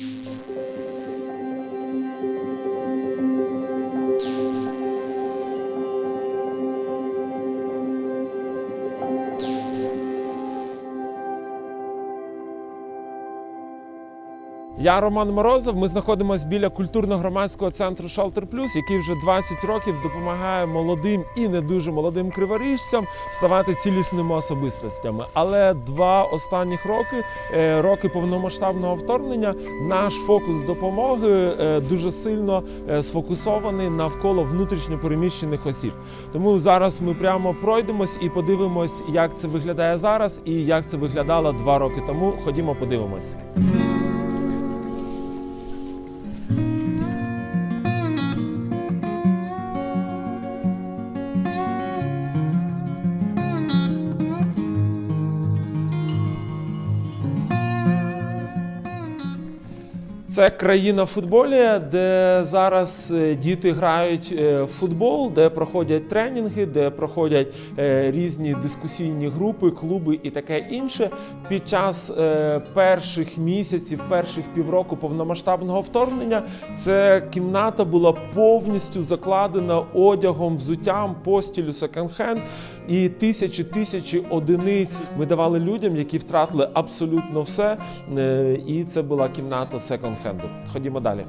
Música Я Роман Морозов. Ми знаходимося біля культурно-громадського центру Shelter Plus, який вже 20 років допомагає молодим і не дуже молодим криворіжцям ставати цілісними особистостями. Але два останніх роки, е, роки повномасштабного вторгнення, наш фокус допомоги е, дуже сильно е, сфокусований навколо внутрішньо переміщених осіб. Тому зараз ми прямо пройдемось і подивимось, як це виглядає зараз і як це виглядало два роки тому. Ходімо, подивимось. Це країна футболія, де зараз е, діти грають е, в футбол, де проходять тренінги, де проходять е, різні дискусійні групи, клуби і таке інше. Під час перших місяців, перших півроку повномасштабного вторгнення, ця кімната була повністю закладена одягом, взуттям, постілю, секонд-хенд. І тисячі тисячі одиниць ми давали людям, які втратили абсолютно все. Е, І це була кімната секонд-хенду. Ходімо далі.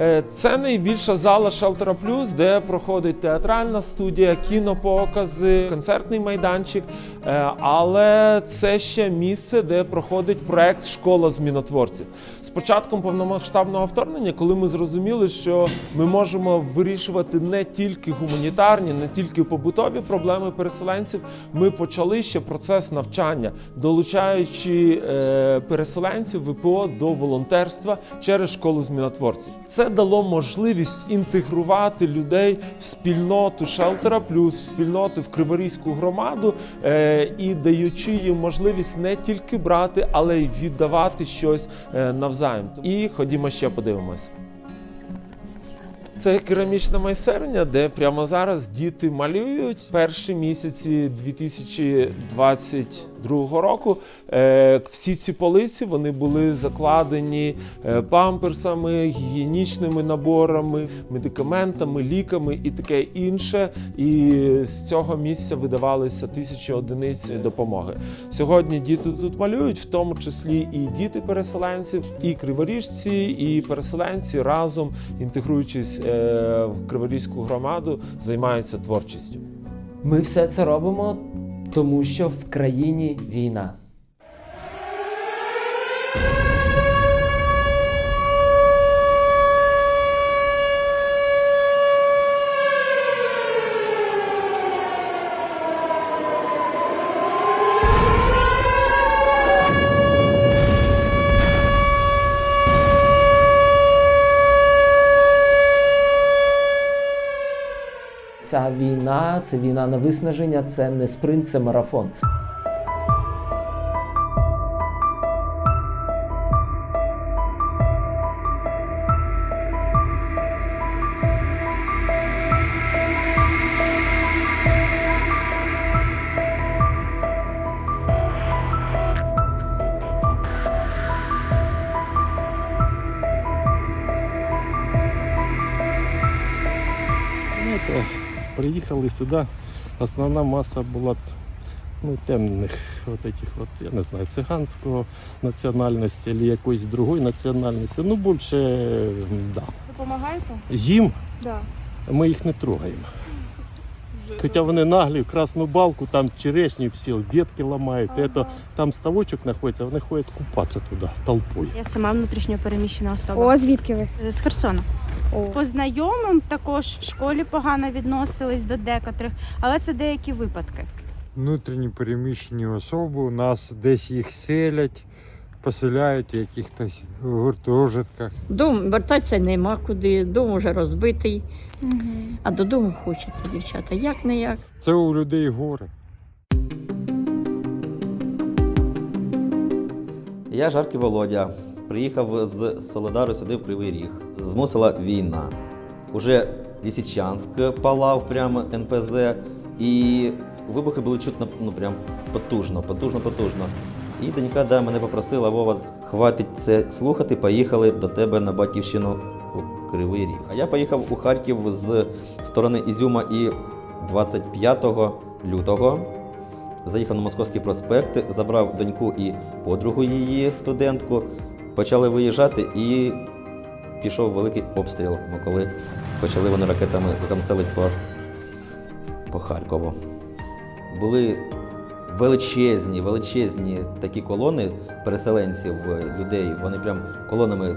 Е, Це найбільша зала Шелтера Плюс, де проходить театральна студія, кінопокази, концертний майданчик. Е, Але це ще місце, де проходить проект Школа змінотворців. З початком повномасштабного вторгнення, коли ми зрозуміли, що ми можемо вирішувати не тільки гуманітарні, не тільки побутові проблеми переселенців, ми почали ще процес навчання, долучаючи е, переселенців ВПО до волонтерства через школу змінотворців. Це дало можливість інтегрувати людей в спільноту Шелтера Плюс, в спільноту в Криворізьку громаду е, і даючи їм можливість не тільки брати, але й віддавати щось е, навзаєм. І ходімо ще подивимось. Це керамічна майстерня, де прямо зараз діти малюють перші місяці 2022 року. Е, Всі ці полиці вони були закладені е, памперсами, гігієнічними наборами, медикаментами, ліками і таке інше. І з цього місця видавалися тисячі одиниць допомоги. Сьогодні діти тут малюють, в тому числі і діти переселенців, і криворіжці, і переселенці разом інтегруючись е, в криворізьку громаду, займаються творчістю. Ми все це робимо, тому що в країні війна. Ця війна, це війна на виснаження, це не спринт, це марафон. Сюди, основна маса була ну, темних, от этих от, я не знаю, циганського національності або якоїсь другої національності. Ну, більше, да. Допомагаєте? Їм Да. ми їх не трогаємо. Хоча вони наглі, в красну балку, там черешні всі, дітки ламають. Ага. Это, там ставочок знаходиться, вони ходять купатися туди толпою. Я сама внутрішньо переміщена особа О, звідки ви? з Херсона. О. По знайомим також в школі погано відносились до декотрих, але це деякі випадки. внутрішні переміщені особи, у нас десь їх селять, поселяють в якихось гуртожитках. Дом вертатися нема куди, дом уже розбитий, а додому хочеться, дівчата. Як не як. Це у людей горе. Я Жаркий Володя. Приїхав з Солидару сюди в Кривий Ріг. Змусила війна. Уже Лісичанськ палав прямо НПЗ, і вибухи були чутно ну, прям потужно, потужно, потужно. І донька да, мене попросила, Вова, хватить це слухати, поїхали до тебе на батьківщину у Кривий Ріг. А я поїхав у Харків з сторони Ізюма і 25 лютого заїхав на Московський проспект, забрав доньку і подругу її студентку. Почали виїжджати і пішов великий обстріл, коли почали вони ракетами гамселить по, по Харкову. Були величезні, величезні такі колони переселенців, е, людей. Вони прям колонами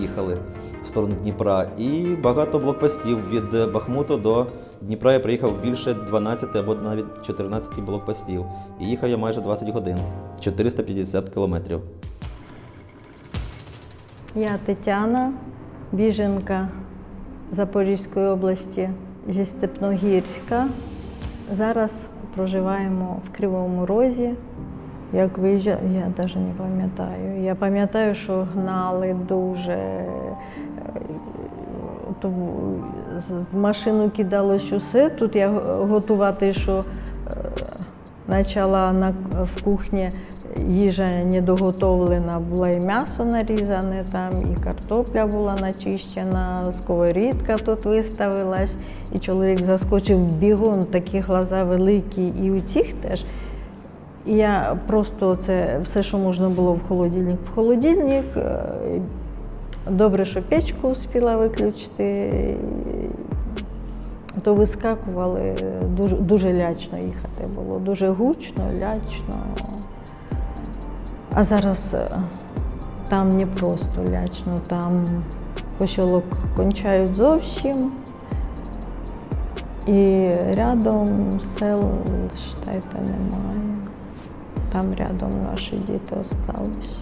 їхали в сторону Дніпра. І багато блокпостів від е, Бахмуту до Дніпра я приїхав більше 12 або навіть 14 блокпостів. І їхав я майже 20 годин, 450 кілометрів. Я Тетяна, біженка Запорізької області зі Степногірська. Зараз проживаємо в Кривому Розі. Як виїжджали, я навіть не пам'ятаю. Я пам'ятаю, що гнали дуже. е, в- машину кидалось усе. Тут я готувати, що е, почала на, в кухні їжа недоготовлена, була і м'ясо нарізане там, і картопля була начищена, сковорідка тут виставилась, і чоловік заскочив бігом, такі глаза великі, і у цих теж. І я просто це все, що можна було в холодильник. В холодильник. е, Добре, що печку успіла виключити, то вискакували, дуже, дуже лячно їхати було, дуже гучно, лячно. А зараз е, там не просто лячно, там пощолок кончають зовсім. І рядом сел, считайте, немає. Там рядом наші діти остались.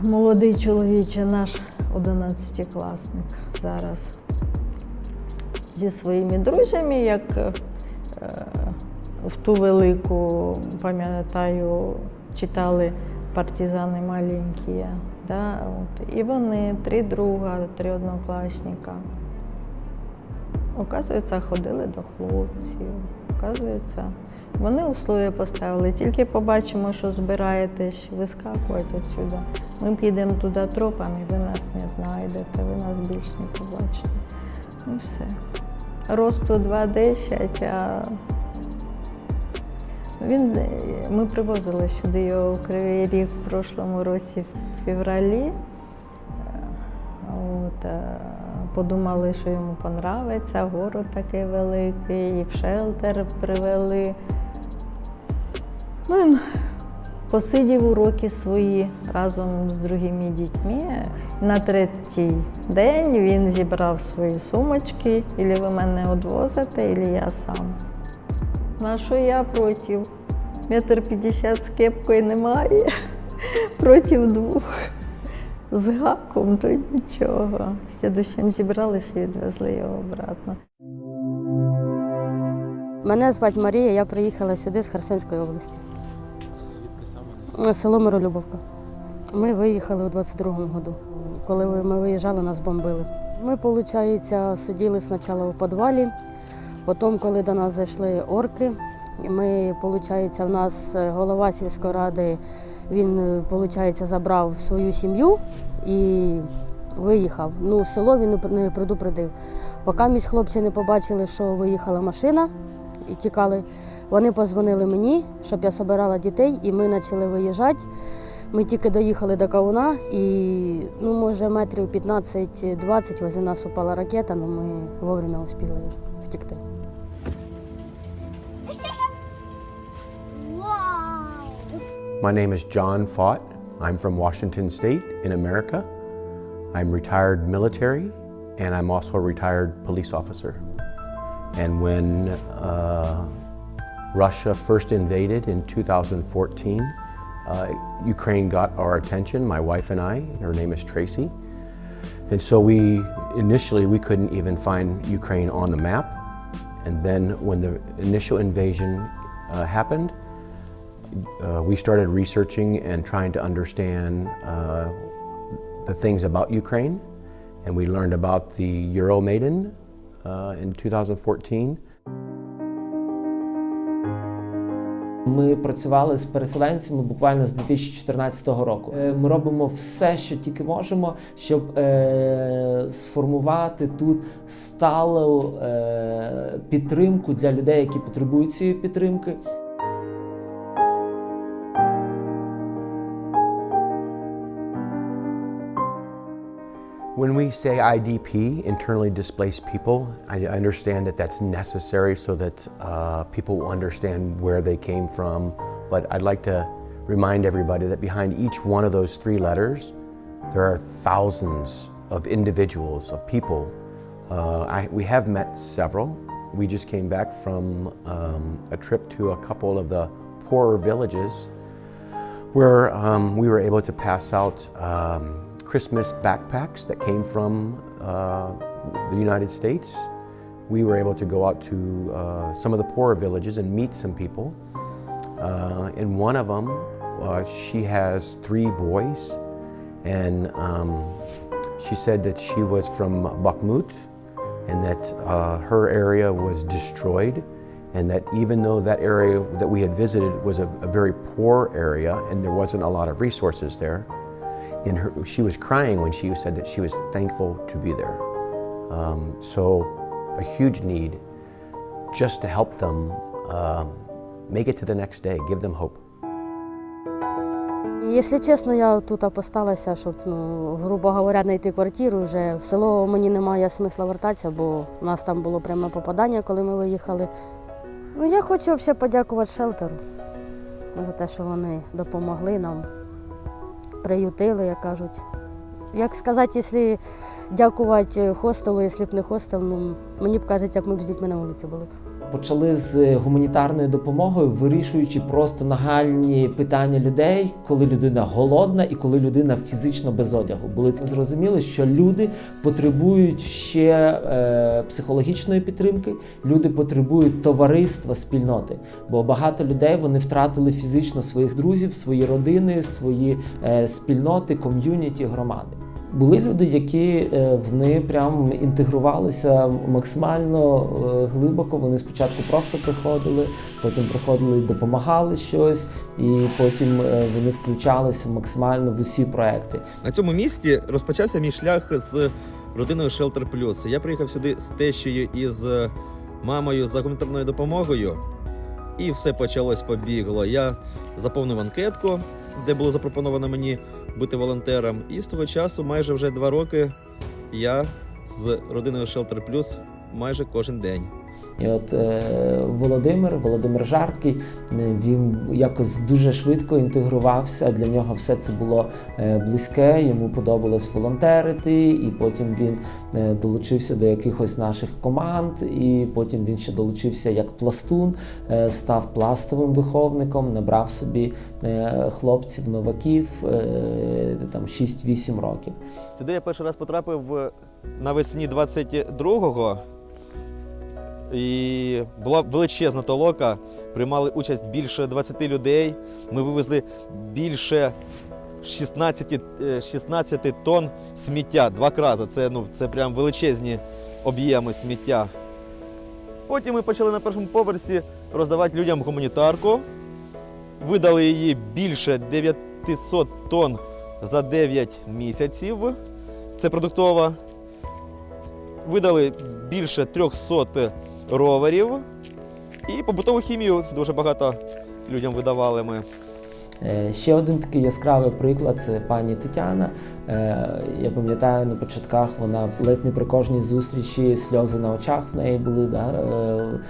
Молодий чоловіче, наш 11-класник зараз зі своїми друзями, як е, в ту велику, пам'ятаю, читали партизани маленькі. Да? І вони, три друга, три однокласника. Оказується, ходили до хлопців. Оказується, вони условия поставили. Тільки побачимо, що збираєтесь вискакувати відсюди. Ми підемо туди тропами, ви нас не знайдете, ви нас більше не побачите. Ну все. Росту 2,10, а він, е, ми привозили сюди його в Кривий Ріг в прошлому році в февралі. Е, От, е, подумали, що йому понравиться, город такий великий, і в шелтер привели. Ну, він посидів уроки свої разом з другими дітьми. На третій день він зібрав свої сумочки, і ви мене відвозите, і я сам. Ну, а що я проти? Метр п'ятдесят з кепкою немає, проти двох. З гаком, то нічого. Всі дощем зібралися і відвезли його обратно. Мене звати Марія, я приїхала сюди з Херсонської області. Звідки саме? Село Миролюбовка. Ми виїхали у 22-му году. Коли ми виїжджали, нас бомбили. Ми, виходить, сиділи спочатку у підвалі, потім, коли до нас зайшли орки, ми, виходить, в нас е, голова сільської ради, він, виходить, забрав свою сім'ю і виїхав. Ну, село він не предупредив. Поки місь хлопці не побачили, що виїхала машина і тікали, вони позвонили мені, щоб я збирала дітей, і ми почали виїжджати. Ми тільки доїхали до Кауна, і ну, може метрів 15-20 возле нас упала ракета, але ми вовремя успіли втекти. My name is John Fott. I'm from Washington State in America. I'm retired military and I'm also a retired police officer. And when uh, Russia first invaded in 2014, uh, Ukraine got our attention, my wife and I. Her name is Tracy. And so we initially we couldn't even find Ukraine on the map. And then when the initial invasion uh, happened, uh, we started researching and trying to understand uh, the things about Ukraine. And we learned about the Euromaidan uh, in 2014. Ми працювали з переселенцями буквально з 2014 року. Е, Ми робимо все, що тільки можемо, щоб е, сформувати тут сталу е, підтримку для людей, які потребують цієї підтримки. When we say IDP, internally displaced people, I understand that that's necessary so that uh, people will understand where they came from. But I'd like to remind everybody that behind each one of those three letters, there are thousands of individuals, of people. Uh, I, we have met several. We just came back from um, a trip to a couple of the poorer villages where um, we were able to pass out um, Christmas backpacks that came from uh, the United States. We were able to go out to uh, some of the poorer villages and meet some people. Uh, in one of them, uh, she has three boys, and um, she said that she was from Bakhmut and that uh, her area was destroyed and that even though that area that we had visited was a, a very poor area and there wasn't a lot of resources there, in her, she was crying when she said that she was thankful to be there. Um, so, a huge need just to help them um, make it to the next day, give them hope. Якщо чесно, я тут опосталася, щоб, ну, грубо говоря, знайти квартиру. Вже в село мені немає смисла вертатися, бо у нас там було пряме попадання, коли ми виїхали. Ну, я хочу взагалі подякувати шелтеру за те, що вони допомогли нам, приютили, як кажуть. Як сказати, якщо дякувати хостелу, якщо б не хостел, ну, мені б кажеться, ми б з дітьми на вулиці були. Почали з гуманітарною допомогою, вирішуючи просто нагальні питання людей, коли людина голодна і коли людина фізично без одягу. Були зрозуміли, що люди потребують ще е, психологічної підтримки, люди потребують товариства, спільноти. Бо багато людей вони втратили фізично своїх друзів, свої родини, свої е, спільноти, ком'юніті, громади. Були люди, які е, вони прям інтегрувалися максимально е, глибоко. Вони спочатку просто приходили, потім приходили, допомагали щось, і потім е, вони включалися максимально в усі проекти. На цьому місці розпочався мій шлях з родиною Shelter Plus. Я приїхав сюди з тещою і з мамою за гуманітарною допомогою. І все почалось побігло. Я заповнив анкетку, де було запропоновано мені бути волонтером. І з того часу, майже вже два роки, я з родиною Shelter Plus майже кожен день. І от е, Володимир, Володимир Жаркий, е, він якось дуже швидко інтегрувався. Для нього все це було е, близьке. Йому подобалось волонтерити, і потім він е, долучився до якихось наших команд. І потім він ще долучився як пластун, став пластовим виховником, набрав собі хлопців, новаків там 6-8 років. Сюди я перший раз потрапив навесні 22-го. І була величезна толока. Приймали участь більше 20 людей. Ми вивезли більше 16, е, 16 тонн сміття. Два крази. Це, ну, це прям величезні об'єми сміття. Потім ми почали на першому поверсі роздавати людям гуманітарку. Видали її більше 900 тонн за 9 місяців. Це продуктова. Видали більше 300 роверів. І побутову хімію дуже багато людям видавали ми. Е, Ще один такий яскравий приклад це пані Тетяна. Е, Я пам'ятаю, на початках вона ледь не при кожній зустрічі сльози на очах в неї були. Да? е,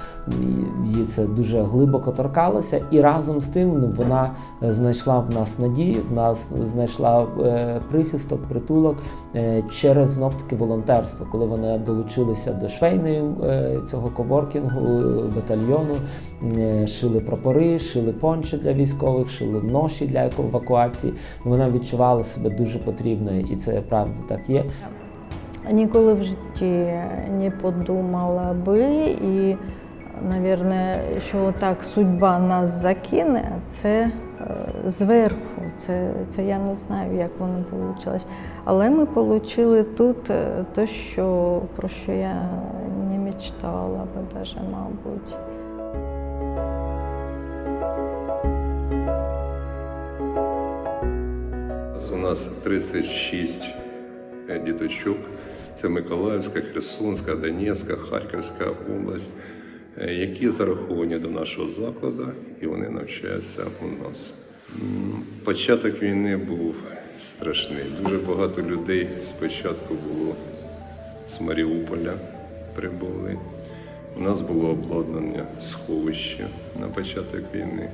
Її це дуже глибоко торкалося. І разом з тим ну, вона знайшла в нас надію, в нас знайшла е, прихисток, притулок через знов таки волонтерство, коли вони долучилися до швейної цього коворкінгу, батальйону, шили прапори, шили пончо для військових, шили ноші для евакуації. Вона відчувала себе дуже потрібною, і це правда так є. Ніколи в житті не подумала би і, мабуть, що так судьба нас закине, це е, зверху. Це, це я не знаю, як воно вийшло. Але ми отримали тут е, те, що, про що я не мечтала би, даже, мабуть. Нас 36 е, діточок. Це Миколаївська, Херсонська, Донецька, Харківська область, е, які зараховані до нашого закладу і вони навчаються у нас. Початок війни був страшний. Дуже багато людей спочатку було з Маріуполя прибули. У нас було обладнання сховище на початок війни.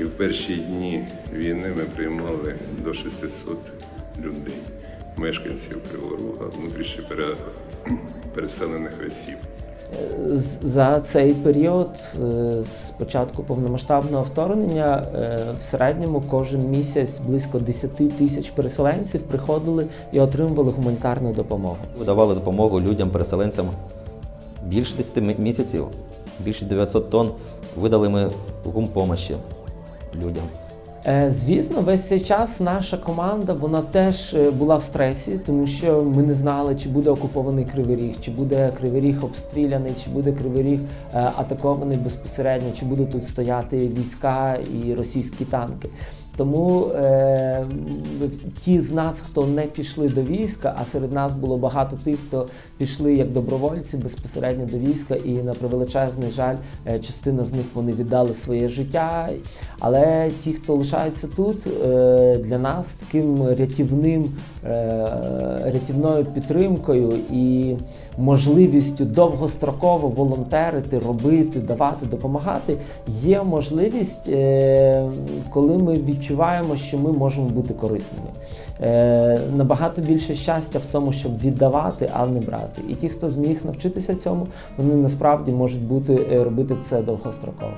І в перші дні війни ми приймали до 600 людей, мешканців Кривого Рога, внутрішньо пере- переселених осіб. За цей період, е, з початку повномасштабного вторгнення, е, в середньому кожен місяць близько 10 тисяч переселенців приходили і отримували гуманітарну допомогу. Давали допомогу людям, переселенцям більше 10 місяців, більше 900 тонн видали ми гумпомощі людям. Е, Звісно, весь цей час наша команда вона теж е, була в стресі, тому що ми не знали, чи буде окупований Кривий Ріг, чи буде Кривий Ріг обстріляний, чи буде Кривий Ріг е, атакований безпосередньо, чи будуть тут стояти війська і російські танки. Тому е, ті з нас, хто не пішли до війська, а серед нас було багато тих, хто пішли як добровольці безпосередньо до війська, і на превеличезний жаль, е, частина з них вони віддали своє життя. Але ті, хто лишаються тут, е, для нас таким рятівним, е, рятівною підтримкою і можливістю довгостроково волонтерити, робити, давати, допомагати, є можливість, е, коли ми відчуваємо, що ми можемо бути корисними. Е, Набагато більше щастя в тому, щоб віддавати, а не брати. І ті, хто зміг навчитися цьому, вони насправді можуть бути е, робити це довгостроково.